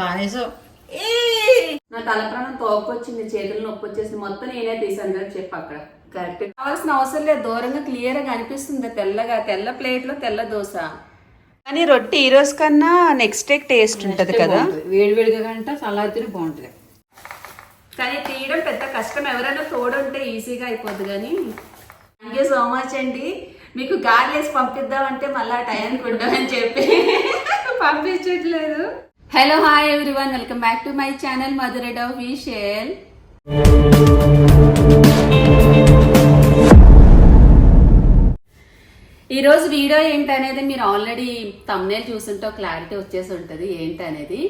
బానేసో నా తలప్రాణం తోకొచ్చింది చేతులు నొప్పి వచ్చేసింది మొత్తం నేనే తీసాను కదా చెప్పు అక్కడ. కరెక్ట్ కావాల్సిన అవసరం లేదు. దూరంగా క్లియర్గా కనిపిస్తుంది. తెల్లగా తెల్ల ప్లేట్లో తెల్ల దోశ. కానీ రొట్టె ఈ రోజు కన్నా నెక్స్ట్ డే టేస్ట్ ఉంటది కదా. వేడి వేడిగా కంటే చల్లారితేనే బాగుంటుంది. కానీ తీయడం పెద్ద కష్టం. ఎవరైనా తోడుంటే ఈజీగా అయిపోద్ది కానీ. థ్యాంక్ యూ సో మచ్ అండి. మీకు గార్లేసి పంపిద్దామంటే మళ్ళీ టైంకి ఉండమని చెప్పి. పంపించట్లేదు. Hello hi everyone welcome back to my channel మధురెడ్ official ఈ ఈరోజు వీడియో ఏంటనేది మీరు ఆల్రెడీ తమ్నేల్ చూసుంటే క్లారిటీ వచ్చేసి ఉంటుంది. ఏంటనేది?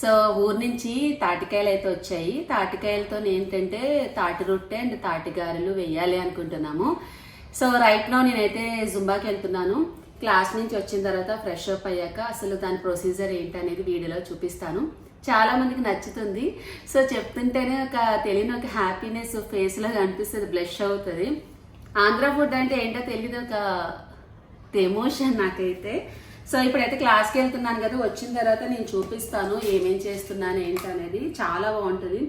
సో ఊరు నుంచి తాటికాయలు అయితే వచ్చాయి. తాటికాయలతో ఏంటంటే తాటి రొట్టె అండ్ తాటి గారెలు వేయాలి అనుకుంటున్నాము. సో రైట్ నో నేనైతే జుంబాకి వెళ్తున్నాను. క్లాస్ నుంచి వచ్చిన తర్వాత ఫ్రెష్ అప్ అయ్యాక అసలు దాని ప్రొసీజర్ ఏంటి అనేది వీడియోలో చూపిస్తాను. చాలా మందికి నచ్చుతుంది. సో చెప్తుంటేనే ఒక తెలియని ఒక హ్యాపీనెస్ ఫేస్లో కనిపిస్తుంది బ్లష్ అవుతుంది. ఆంధ్ర ఫుడ్ అంటే ఏంటో తెలియదు ఒక ఎమోషన్ నాకైతే. సో ఇప్పుడైతే క్లాస్కి వెళ్తున్నాను కదా వచ్చిన తర్వాత నేను చూపిస్తాను ఏమేం చేస్తున్నాను ఏంటి అనేది చాలా బాగుంటుంది.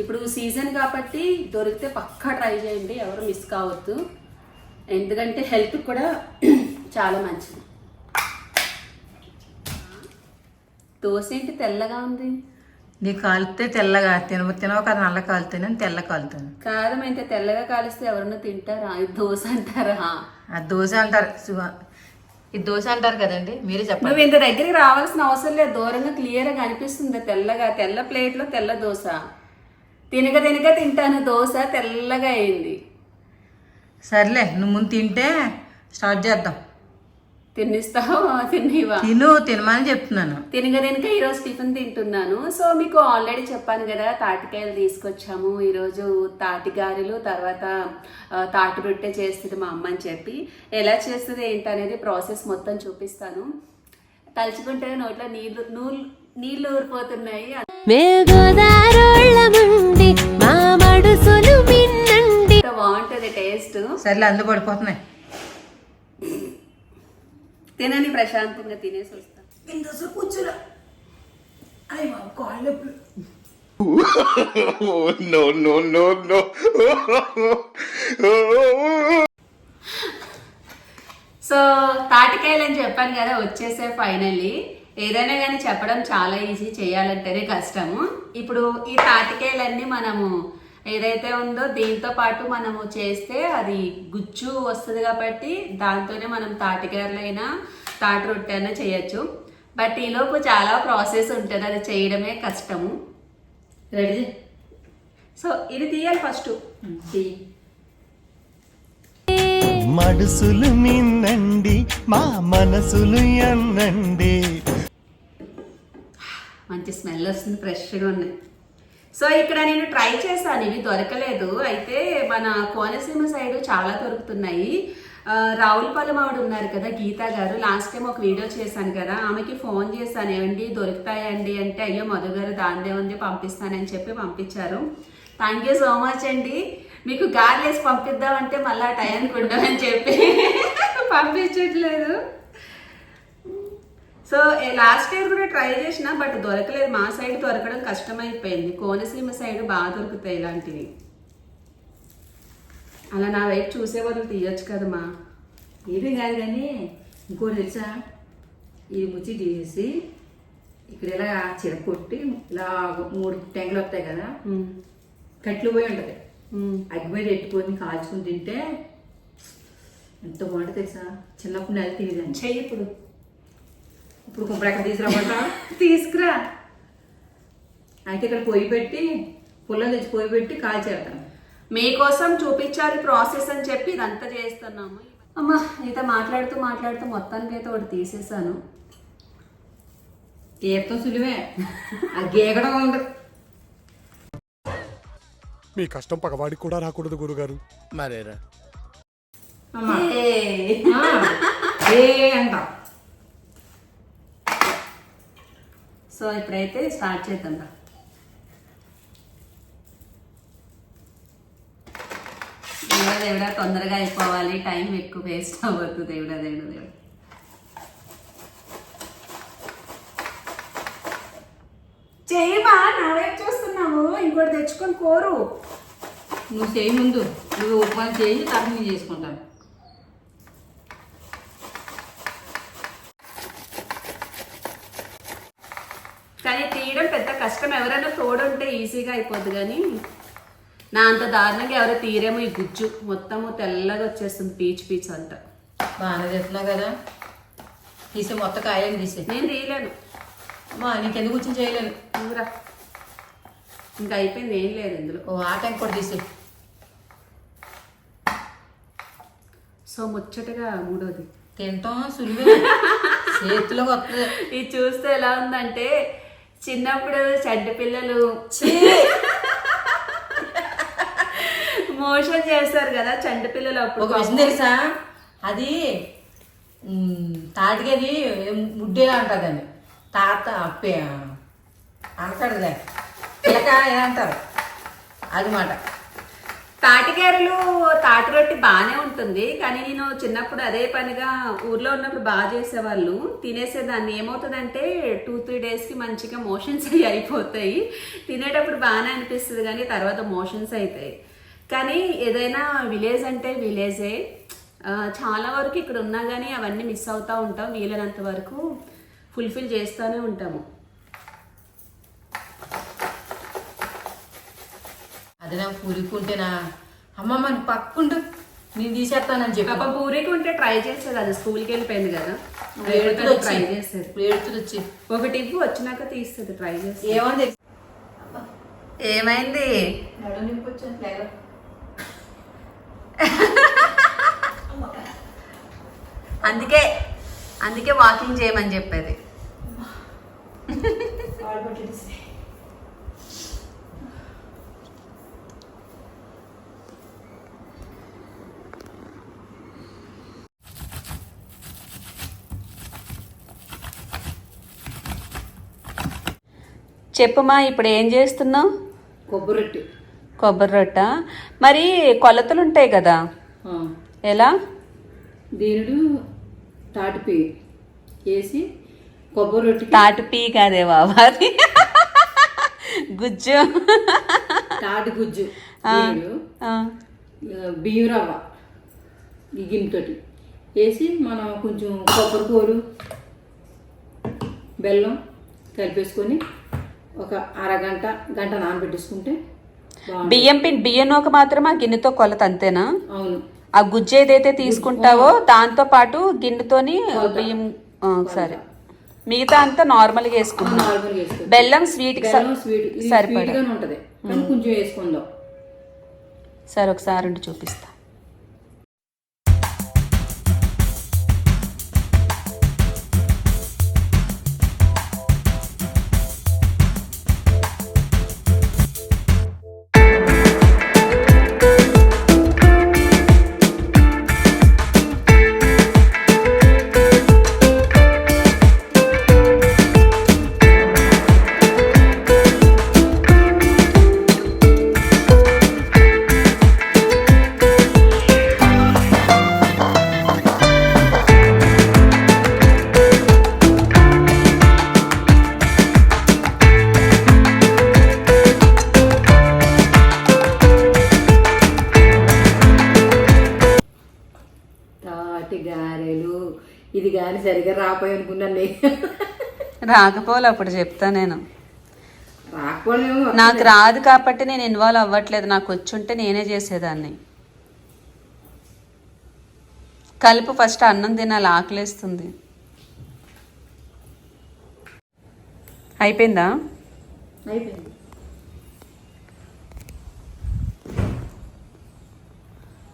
ఇప్పుడు సీజన్ కాబట్టి దొరికితే పక్కా ట్రై చేయండి ఎవరు మిస్ కావద్దు. ఎందుకంటే హెల్త్ కూడా చాలా మంచిది. దోశ ఏంటి తెల్లగా ఉంది? నీ కాలితే తెల్లగా తిన తినవ కదా నల్ల కాలుతాను తెల్ల కాలుతాను. కారం అయితే తెల్లగా కాలిస్తే ఎవరన్నా తింటారా? ఇది దోశ అంటారా? ఆ దోశ అంటారు ఇది దోశ అంటారు కదండి మీరే చెప్పండి. నువ్వు ఇంత దగ్గరికి రావాల్సిన అవసరం లేదు. దూరంగా క్లియర్గా కనిపిస్తుంది తెల్లగా తెల్ల ప్లేట్లో తెల్ల దోశ. తినక తినక తింటాను దోశ తెల్లగా అయింది. సర్లే నువ్వు ముందు తింటే స్టార్ట్ చేద్దాం. తినిస్తావా? తినివా? తిను తినమని చెప్తున్నాను. తినక ఈరోజు టిఫిన్ తింటున్నాను. సో మీకు ఆల్రెడీ చెప్పాను కదా తాటికాయలు తీసుకొచ్చాము. ఈరోజు తాటి గారెలు తర్వాత తాటి రొట్టె చేస్తుంది మా అమ్మ అని చెప్పి. ఎలా చేస్తుంది ఏంటనేది ప్రాసెస్ మొత్తం చూపిస్తాను. తలుచుకుంటే నోట్లో నీళ్ళు నూలు నీళ్ళు ఊరిపోతున్నాయి. బాగుంటుంది టేస్ట్. సర్లే అందులో పడిపోతున్నాయి. తినని ప్రశాంతంగా తినేసి వస్తాను Oh, no, no, no, no. So తాటికాయలు అని చెప్పాను కదా వచ్చేసే ఫైనల్లీ. ఏదైనా కానీ చెప్పడం చాలా ఈజీ చేయాలంటేనే కష్టము. ఇప్పుడు ఈ తాటికాయలన్నీ మనము ఏదైతే ఉందో దీంతో పాటు మనము చేస్తే అది గుజ్జు వస్తుంది కాబట్టి దాంతోనే మనం తాటికాయలైనా తాటి రొట్టె అయినా చేయొచ్చు. బట్ ఈలోపు చాలా ప్రాసెస్ ఉంటుంది అది చేయడమే కష్టము. రెడీ సో ఇది తీయాలి ఫస్ట్ మడుసులు మిన్నండి మా మనసులు ఎన్నండి. మంచి స్మెల్ వస్తుంది ఫ్రెష్గా ఉన్నాయి సో ఇక్కడ నేను ట్రై చేశాను ఇవి దొరకలేదు. అయితే మన కోనసీమ సైడ్ చాలా దొరుకుతున్నాయి. రావులపాలెం ఆవిడ ఉన్నారు కదా గీతా గారు. లాస్ట్ టైం ఒక వీడియో చేశాను కదా ఆమెకి ఫోన్ చేశాను ఏమండి దొరుకుతాయండి అంటే అయ్యో మధు గారు దాందే ఉంది పంపిస్తానని చెప్పి పంపించారు. థ్యాంక్ యూ సో మచ్ అండి. మీకు గార్లేసి పంపిద్దామంటే మళ్ళీ ఆ టైంకి ఉండమని చెప్పి పంపించట్లేదు. సో లాస్ట్ ఇయర్ కూడా ట్రై చేసిన బట్ దొరకలేదు. మా సైడ్ దొరకడం కష్టమైపోయింది. కోనసీమ సైడ్ బాగా దొరుకుతాయి ఇలాంటివి. అలా నా వైపు చూసే బదులు తీయొచ్చు కదమ్మా. ఏమీ కాదు కానీ ఇంకోటి తెలుసా? ఇది ముచ్చి తీసేసి ఇక్కడ ఇలా చిర కొట్టి ఇలా మూడు టెంకులు వస్తాయి కదా కట్లు పోయి ఉంటుంది. అగ్గి మీద పెట్టుకొని కాల్చుకుని తింటే ఎంత బాగుంటుంది తెలుసా? చిన్నప్పుడు నెల తినేదాన్ని. చెయ్యి ఇప్పుడు. ఇప్పుడు కుంపడు ఎక్కడ తీసుకురాబడతా తీసుకురా. అయితే ఇక్కడ పొయ్యి పెట్టి పుల్లలు తెచ్చి పొయ్యి పెట్టి కాల్చేస్తాను మీకోసం చూపించాలి ప్రాసెస్ అని చెప్పి ఇదంతా చేస్తున్నాము. అమ్మా అయితే మాట్లాడుతూ మాట్లాడుతూ మొత్తానికి అయితే ఒకటి తీసేసాను తీర్థం సులువే. అది గీకడం ఉండదు మీ కష్టం పగవాడికి కూడా రాకూడదు గురుగారు. మరేరా. ఆ, ఏ అంట సో ఇప్పుడైతే స్టార్ట్ చేద్దాం రా. దేవుడా దేవుడా తొందరగా అయిపోవాలి. టైం ఎక్కువ వేస్ట్ అవ్వద్దు. దేవుడా దేవుడా దేవుడా. చెయ్యమా నా వైపు చూస్తున్నావు. ఇంకోటి తెచ్చుకొని కోరు. నువ్వు చేయి ముందు. నువ్వు ఉప్మా చేయి తర్వాత నేను చేసుకుంటాను కానీ తీయడం పెద్ద కష్టం ఎవరైనా తోడుంటే ఈజీగా అయిపోద్ది కానీ నా అంత దారుణంగా ఎవరో తీరేమో ఈ గుజ్జు. మొత్తము తెల్లగా వచ్చేస్తుంది పీచ్ పీచ్ అంతా బాగానే చేస్తున్నావు కదా. తీసే మొత్తం కాయలు తీసే. నేను తీయలేను. అమ్మా నీకెందుకు కూర్చొని చేయలేను? నువ్వురా ఇంకా అయిపోయింది ఏం లేదు ఇందులో. ఓ ఆట ఇంకోటి తీసే. సో ముచ్చటగా మూడోది. తింటాం సులువే. చేతిలోకి వస్తుంది ఇది చూస్తే ఎలా ఉందంటే చిన్నప్పుడు చెడ్డ పిల్లలు. మోషన్ చేస్తారు కదా చంటి పిల్లలు అప్పుడు ఒక విషయం తెలుసా? అది తాటికది ముడ్డేలా అంటారు దాన్ని. తాత అంటాడులే పిలక ఏదంటారు? అది మాట తాటికాయలు తాటి రొట్టి బాగానే ఉంటుంది కానీ నేను చిన్నప్పుడు అదే పనిగా ఊర్లో ఉన్నప్పుడు బాగా చేసేవాళ్ళు. తినేసేదాన్ని. ఏమవుతుందంటే టూ త్రీ డేస్కి మంచిగా మోషన్స్ అవి అయిపోతాయి. తినేటప్పుడు బాగానే అనిపిస్తుంది కానీ తర్వాత మోషన్స్ అవుతాయి కానీ ఏదైనా విలేజ్ అంటే విలేజే. చాలా వరకు ఇక్కడ ఉన్నా కానీ అవన్నీ మిస్ అవుతూ ఉంటాం. వీలైనంత వరకు ఫుల్ఫిల్ చేస్తూనే ఉంటాము. నా పూరికుంటేనా అమ్మమ్మ నువ్వు పక్కుండు. నేను తీసేస్తానని చెప్పి. పాప పూరికి ఉంటే ట్రై చేసేది అది స్కూల్కి వెళ్ళిపోయింది కదా. ఏడుతులు ట్రై చేసేది. ఏడుతులు వచ్చి. ఒకటి ఇవ్వు వచ్చినాక తీస్తుంది ట్రై చేసి ఏమైంది? నడు నింపొచ్చాను లేదా అందుకే అందుకే వాకింగ్ చేయమని చెప్పేది. చెప్పుమా ఇప్పుడు ఏం చేస్తున్నావు? కొబ్బరి రొట్టి కొబ్బరి రొట్ట మరి కొలతలు ఉంటాయి కదా ఎలా? దీనుడు తాటిపి వేసి కొబ్బరి రొట్టికి తాటి పీ కాదే బాబా గుజ్జు. తాటి గుజ్జు. బియ్యం రవ్వ గిన్నెతోటి వేసి మనం కొంచెం కొబ్బరి కూరు బెల్లం కలిపేసుకొని ఒక అరగంట గంట నానబెట్టేసుకుంటే బియ్యం పిండి బియ్యం నూక మాత్రం ఆ గిన్నెతో కొలత అంతేనా? అవును. ఆ గుజ్జు ఏదైతే తీసుకుంటావో దాంతో పాటు గిన్నెతోని బియ్యం సరే. మిగతా అంతా నార్మల్గా వేసుకుంటున్నా నార్మల్గా వేసుకో. బెల్లం స్వీట్ సరిపడా. స్వీట్గానే ఉంటుంది. కానీ కొంచెం వేసుకుందాం. సరే ఒకసారి చూపిస్తా. రాకపోలే అప్పుడు చెప్తా నేను. నాకు రాదు కాబట్టి నేను ఇన్వాల్వ్ అవ్వట్లేదు. నాకు వచ్చుంటే నేనే చేసేదాన్ని. కలుపు ఫస్ట్ అన్నం తినాలి ఆకలేస్తుంది. అయిపోయిందా? అయిపోయింది.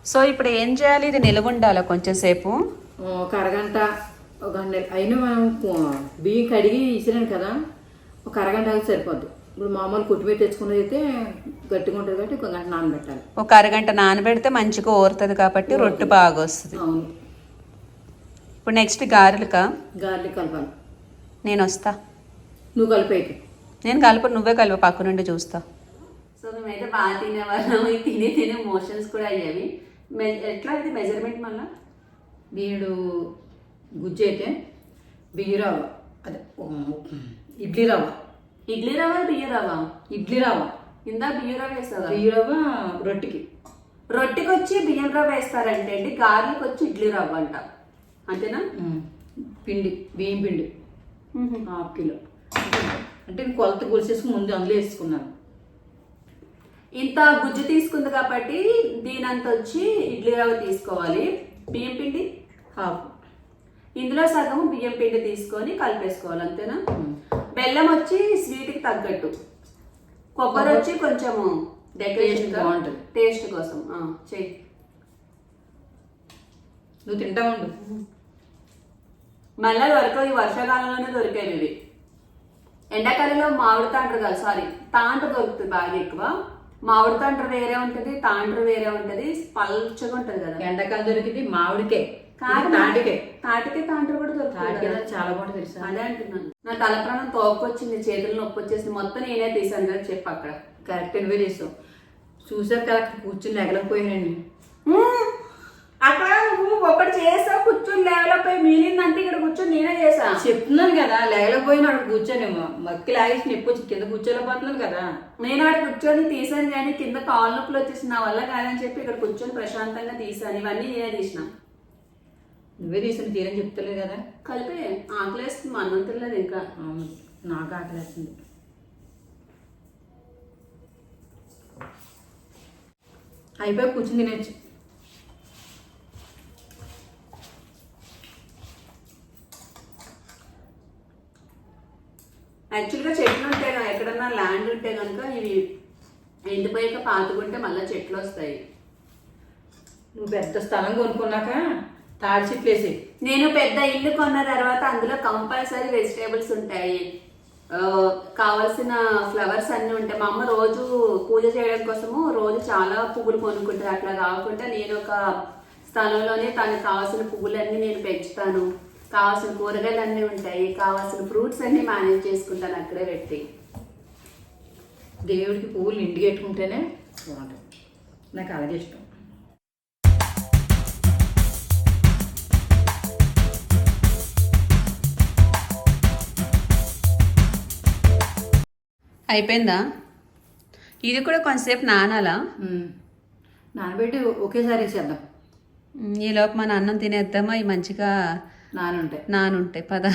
సో ఇప్పుడు ఏం చేయాలి? ఇది నిలవ ఉండాలా కొంచెం సేపు? ఒక అరగంట. ఒక గంట అయినా మనం బియ్యం కడిగి ఇసిరాను కదా ఒక అరగంట అయితే సరిపోద్ది. ఇప్పుడు మామూలు కొట్టిమీర తెచ్చుకున్నది అయితే గట్టిగా ఉంటుంది కాబట్టి ఒక గంట నానబెట్టాలి. ఒక అరగంట నానబెడితే మంచిగా ఊరుతుంది కాబట్టి రొట్టె బాగా వస్తుంది. అవును. ఇప్పుడు నెక్స్ట్ గారెలకా? గార్లిక్ కలపాలి. నేను వస్తా. నువ్వు కలిపేయకు నేను కలుపు నువ్వే కలుపు పక్క నుండి చూస్తా. సో మేమైతే బాగా తినేవాళ్ళం. తిని తినే మోషన్స్ కూడా అయ్యేవి. ఎట్లా ఇది? మెజర్మెంట్ మళ్ళా? దీనిడు గుజ్జు అయితే బియ్య రవ్వ. అదే ఇడ్లీ రవ్వ. ఇడ్లీ రవ్వ బియ్య రవ్వ? ఇడ్లీ రవ్వ. ఇందా బియ్య రవ్వ వేస్తారా? బియ్య రవ్వ రొట్టెకి. రొట్టెకి వచ్చి బియ్యం రవ్వ వేస్తారంటే అండి గారెలకు వచ్చి ఇడ్లీ రవ్వ అంట. అంతేనా? పిండి బియ్యం పిండి. Half kilo. అంటే నేను కొలత కొలిసేసుకుని ముందు అందులో వేసుకున్నాను. ఇంత గుజ్జు తీసుకుంది కాబట్టి దీనంత వచ్చి ఇడ్లీ రవ్వ తీసుకోవాలి. బియ్యం పిండి? హాఫ్. ఇందులో సగం బియ్యం పిండి తీసుకొని కలిపేసుకోవాలి అంతేనా? బెల్లం వచ్చి స్వీట్కి తగ్గట్టు. కొబ్బరి వచ్చి కొంచెము డెకరేషన్ బాగుంటది. టేస్ట్ కోసం. చెయ్యి. నువ్వు తింటా ఉండు. మళ్ళీ దొరకవు ఈ వర్షాకాలంలోనే దొరికేవి ఇవి. ఎండాకాలంలో మామిడి తాండ్ర కాదు సారీ తాండ్ర దొరుకుతుంది బాగా ఎక్కువ. మామిడి తాండ్ర వేరే ఉంటది తాండ్ర వేరే ఉంటది పల్చగా ఉంటది కదా. ఎండాకాలం దొరికింది మామిడికే. తాటికే. తాటికే. తాండ్ర కూడా దొరుకుతుంది. చాలా బాగుంటుంది తెలుసా? అదే అంటున్నాను. నా తల ప్రాణం తోకొచ్చింది చేతులు నొప్పి వచ్చేసింది మొత్తం నేనే తీసాను కదా చెప్పు అక్కడ. కరెక్ట్ నువ్వే చేసావు. చూసాక కదా అక్కడ కూర్చుని ఎగలకపోయానండి. అక్కడ నువ్వు ఒకటి చేసావు కూర్చొని లేవలేకపోయి మిగిలిందంటే ఇక్కడ కూర్చొని నేనే చేసా చెప్తున్నాను కదా లేగలేకపోయినా అక్కడ కూర్చోనేమో మక్కి లాగేసి నొప్పి వచ్చి కింద కూర్చోలేకపోతున్నాను కదా. నేను అక్కడ కూర్చొని తీసాను కానీ కింద కాళ్ళ నొప్పులు వచ్చేసి నా వల్ల కాదని చెప్పి ఇక్కడ కూర్చొని ప్రశాంతంగా తీసాను ఇవన్నీ నేనే తీసిన. నువ్వే తీసిన తీరని చెప్తలేదు కదా. కలిపి ఆకలేస్తుంది అన్నం తినలేదు ఇంకా. అవును నాకు ఆకలేస్తుంది. అయిపోయి కూర్చుని తినచ్చు. యాక్చువల్గా చెట్లు ఉంటే గా- ఎక్కడన్నా ల్యాండ్ ఉంటే కనుక ఇవి ఎండిపోయాక పాతుకుంటే మళ్ళీ చెట్లు వస్తాయి. నువ్వు పెద్ద స్థలం కొనుక్కున్నాక తాడి చెట్లు వేసి నేను పెద్ద ఇల్లు కొన్న తర్వాత అందులో కంపల్సరీ వెజిటేబుల్స్ ఉంటాయి. కావలసిన ఫ్లవర్స్ అన్నీ ఉంటాయి. మా అమ్మ రోజు పూజ చేయడం కోసము రోజు చాలా పువ్వులు కొనుక్కుంటుంది. అట్లా కాకుండా నేను ఒక స్థలంలోనే తనకు కావాల్సిన పువ్వులన్నీ నేను పెంచుతాను. కావాల్సిన కూరగాయలు అన్నీ ఉంటాయి. కావాల్సిన ఫ్రూట్స్ అన్నీ మేనేజ్ చేసుకుంటాను అక్కడే పెట్టి. దేవుడికి పువ్వులు ఇంటికి పెట్టుకుంటేనే బాగుంటుంది. నాకు అలాగే ఇష్టం. అయిపోయిందా? ఇది కూడా కొంతసేపు నానాలా. నానబెట్టి ఒకేసారి వేసేద్దాం ఈలోపు మన అన్నం తినేద్దామా? ఈ మంచిగా నానుంటాయి నానుంటాయి పద.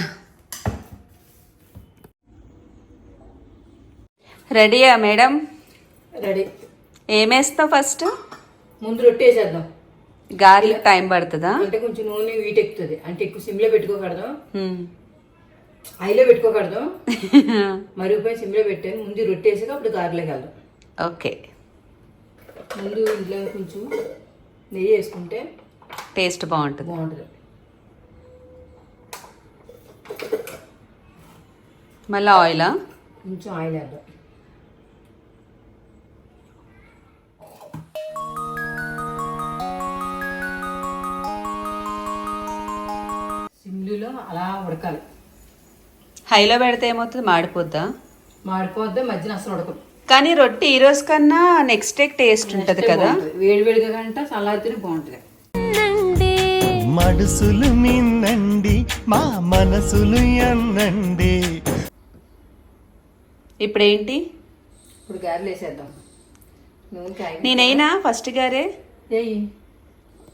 రెడీయా మేడం? రెడీ. ఏమేస్తావు ఫస్ట్? ముందు రొట్టె వేసేద్దాం. గారెలకు టైం పడుతుందా? అంటే కొంచెం నూనె వీటెక్కుతుంది అంటే ఎక్కువ సిమ్లో పెట్టుకోకూడదు. హైలో పెట్టుకోకూడదు. మరుగుపోయి సిమ్లో పెట్టాను ముందు రొట్టె వేసాక అప్పుడు గారెలోకి వెళ్దాం. ఓకే. ముందు ఇంట్లో కొంచెం నెయ్యి వేసుకుంటే టేస్ట్ బాగుంటుంది. బాగుంటుంది. మళ్ళీ ఆయిలా? కొంచెం ఆయిల్ వేద్దాం. సిమ్లీలో అలా ఉడకాలి. హైలో పెడితే ఏమవుతుంది? మాడిపోద్దా? మాడిపోద్ది మధ్యన అసలు ఉడకదు. కానీ రొట్టె ఈ రోజు కన్నా నెక్స్ట్ డే టేస్ట్ ఉంటుంది కదా? వేడి వేడిగా కంటే చల్లారితేనే బాగుంటుంది. నండి మడుసులు మిన్నండి మా మనసులు ఎన్నండి. ఇప్పుడు ఏంటి ఇప్పుడు గారెలు వేసేద్దాం. నేనైనా? ఫస్ట్ గారే?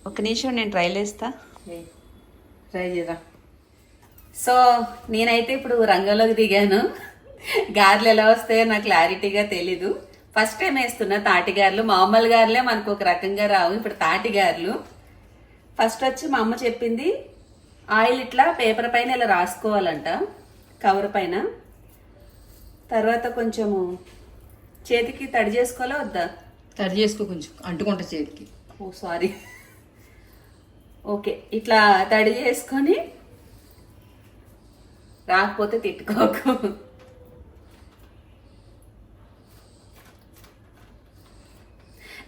ఒక నిమిషం నేను ట్రైల్ వేస్తా ట్రై చేద్దాం. సో నేనైతే ఇప్పుడు రంగంలోకి దిగాను. గారెలు ఎలా వస్తాయో నాకు క్లారిటీగా తెలీదు. ఫస్ట్ టైం వేస్తున్నా తాటి గారెలు. మామూలు గారెలే మనకు ఒక రకంగా రావు. ఇప్పుడు తాటి గారెలు. ఫస్ట్ వచ్చి మా అమ్మ చెప్పింది ఆయిల్ ఇట్లా పేపర్ పైన ఇలా రాసుకోవాలంట కవర్ పైన. తర్వాత కొంచెము చేతికి తడి చేసుకోవాలా వద్దా? తడి చేసుకో కొంచెం. అంటుకుంటా చేతికి. Oh sorry. ఓకే. ఇట్లా తడి చేసుకొని రాకపోతే తిట్టుకోకు.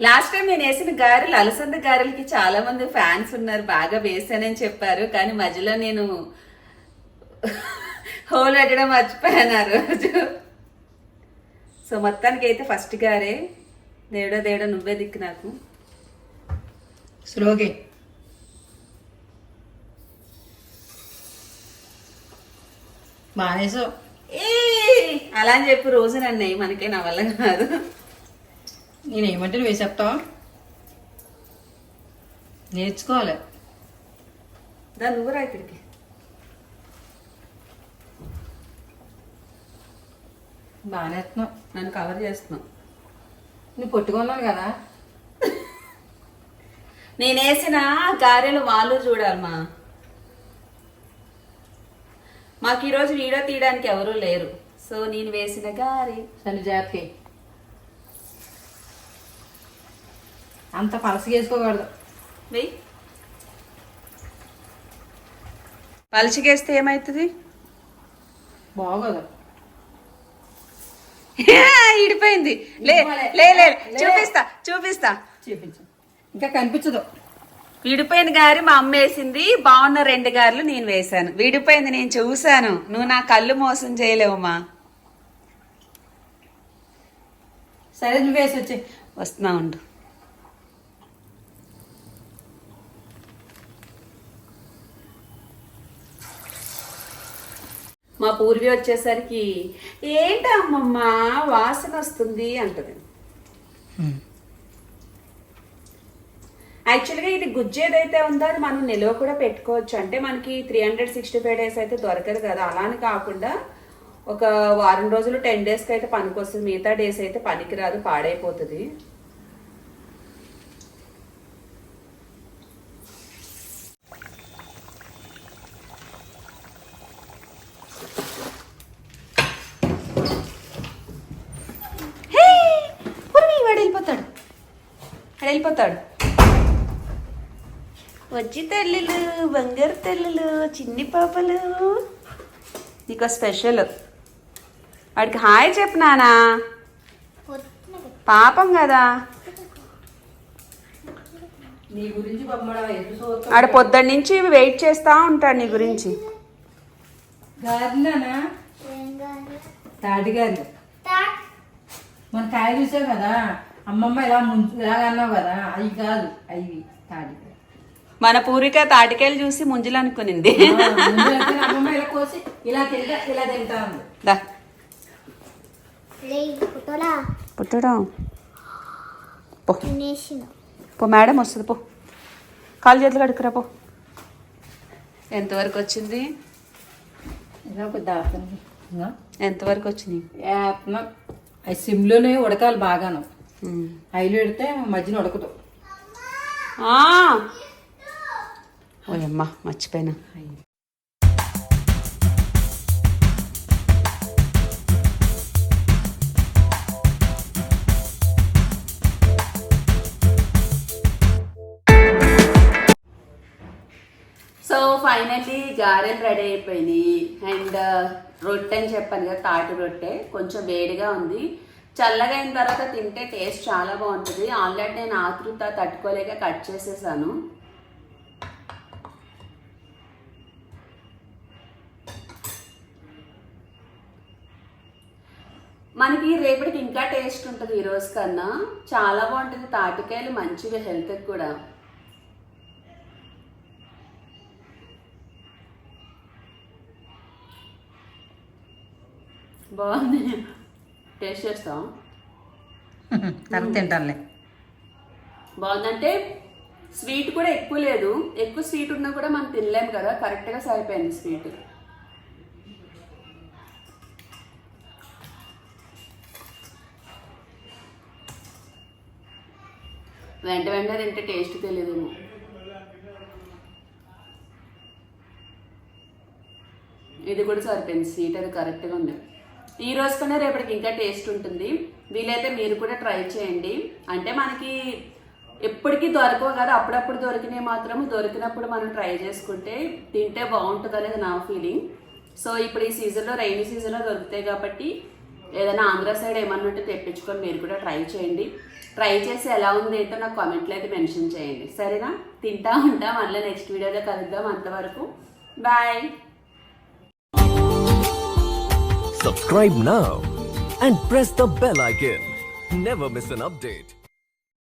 లాస్ట్ టైం నేను వేసిన గారెలు అలసంద గారెలకి చాలా మంది ఫ్యాన్స్ ఉన్నారు బాగా వేసానని చెప్పారు కానీ మధ్యలో నేను హోల్ పెట్టడం మర్చిపోయాను ఆ రోజు. సో మొత్తానికి అయితే ఫస్ట్ గారే దేవుడో దేవుడో నువ్వే దిక్కు నాకు. స్లోగే మానేసావు ఏ అలా అని చెప్పి రోజు నన్ను మనకే నా వల్ల కాదు. నేను ఏమంటే నువ్వు చెప్తావా? నేర్చుకోవాలి. దాని నువ్వు రా ఇక్కడికి. బాగానే నన్ను కవర్ చేస్తున్నావు. నువ్వు పొట్టుకున్నాను కదా. నేను వేసిన గారెలు వాళ్ళు చూడాలమ్మా. మాకు ఈరోజు వీడియో తీయడానికి ఎవరూ లేరు. సో నేను వేసిన గారె. జాగ్రత్తగా ఎయ్. అంత పలసగా వేసుకోకూడదు వెయ్యి పలుచగేస్తే ఏమవుతుంది బాగోదు. ఇడిపోయింది. లే లే లే. చూపిస్తా చూపిస్తా. చూపించు. ఇంకా కనిపించదు. విడిపోయిన గారి మా అమ్మ వేసింది బాగున్న రెండు గారెలు నేను వేశాను. విడిపోయింది నేను చూశాను. నువ్వు నా కళ్ళు మోసం చేయలేవమ్మా సరే నువ్వు వేసి వచ్చే. వస్తున్నా ఉండు. మా పూర్వి వచ్చేసరికి ఏంటి వాసన వస్తుంది అంటది. యాక్చువల్గా ఇది గుజ్జు ఏదైతే ఉందో అది మనం నిల్వ కూడా పెట్టుకోవచ్చు. అంటే మనకి three hundred sixty five days అయితే దొరకదు కదా. అలానే కాకుండా ఒక వారం రోజులు టెన్ డేస్కి అయితే పనికొస్తుంది. మిగతా డేస్ అయితే పనికిరాదు పాడైపోతుంది. వెళ్ళిపోతాడు వెళ్ళిపోతాడు వచ్చి తల్లులు బంగారు తల్లులు చిన్ని పాపలు. నీకు స్పెషల్. వాడికి హాయ్ చెప్పు నానా. పాపం కదా. నీ గురించి బొమ్మడం ఎదురు చూస్తాం ఆడ పొద్దున్న నుంచి వెయిట్ చేస్తా ఉంటాడు నీ గురించి. మన కాయ చూసావు కదా? అమ్మమ్మ ఇలా ముంచు ఇలాగ అన్నావు కదా? అవి కాదు అవి తాటి. గారి. మన పూరిక తాటికాయలు చూసి ముంజులు అనుకునింది. పుట్టడం? పో. పో మేడం వస్తుంది పో. కాలు చేతులు కడుక్కురా పో. ఎంతవరకు వచ్చింది? ఎంతవరకు వచ్చింది? అవి సిమ్లోనే ఉడకాలి బాగాను. హైలో పెడితే మధ్యన ఉడకదు. ఆ. ఓయమ్మా మర్చిపోయినా. సో ఫైనల్లీ గారెలు రెడీ అయిపోయినాయి. అండ్ రొట్టె అని చెప్పాను కదా తాటి రొట్టె. కొంచెం వేడిగా ఉంది. చల్లగా అయిన తర్వాత తింటే టేస్ట్ చాలా బాగుంటుంది. ఆల్రెడీ నేను ఆతృత తట్టుకోలేక కట్ చేసేసాను. మనకి రేపటికి ఇంకా టేస్ట్ ఉంటుంది ఈ రోజు కన్నా. చాలా బాగుంటుంది. తాటికాయలు మంచిగా హెల్త్కి కూడా. బాగుంది. టేస్ట్ చేస్తాం తర్వాత తింటానులే. బాగుందంటే స్వీట్ కూడా ఎక్కువ లేదు. ఎక్కువ స్వీట్ ఉన్నా కూడా మనం తినలేము కదా. కరెక్ట్గా సరిపోయింది స్వీట్. వెంట వెంటనే తింటే టేస్ట్ తెలియదు ఇది కూడా సరిపోయింది. స్వీట్ అది కరెక్ట్గా ఉంది. ఈ రోజు కన్నా రేపటికి ఇంకా టేస్ట్ ఉంటుంది. వీలైతే మీరు కూడా ట్రై చేయండి. అంటే మనకి ఎప్పటికీ దొరకవు కదా. అప్పుడప్పుడు దొరికినవి మాత్రం దొరికినప్పుడు మనం ట్రై చేసుకుంటే తింటే బాగుంటుంది అనేది నా ఫీలింగ్ సో ఇప్పుడు ఈ సీజన్లో రైనీ సీజన్లో దొరుకుతాయి కాబట్టి ఏదైనా ఆంధ్ర సైడ్ ఏమన్నా ఉంటే తెప్పించుకొని మీరు కూడా ట్రై చేయండి. ట్రై చేసి ఎలా ఉంది ఏంటో నాకు కామెంట్లో అయితే మెన్షన్ చేయండి. సరేనా? తింటా ఉంటా. మళ్ళీ నెక్స్ట్ వీడియోలో కలుద్దాం అంతవరకు. Bye Subscribe now and press the bell icon. Never miss an update.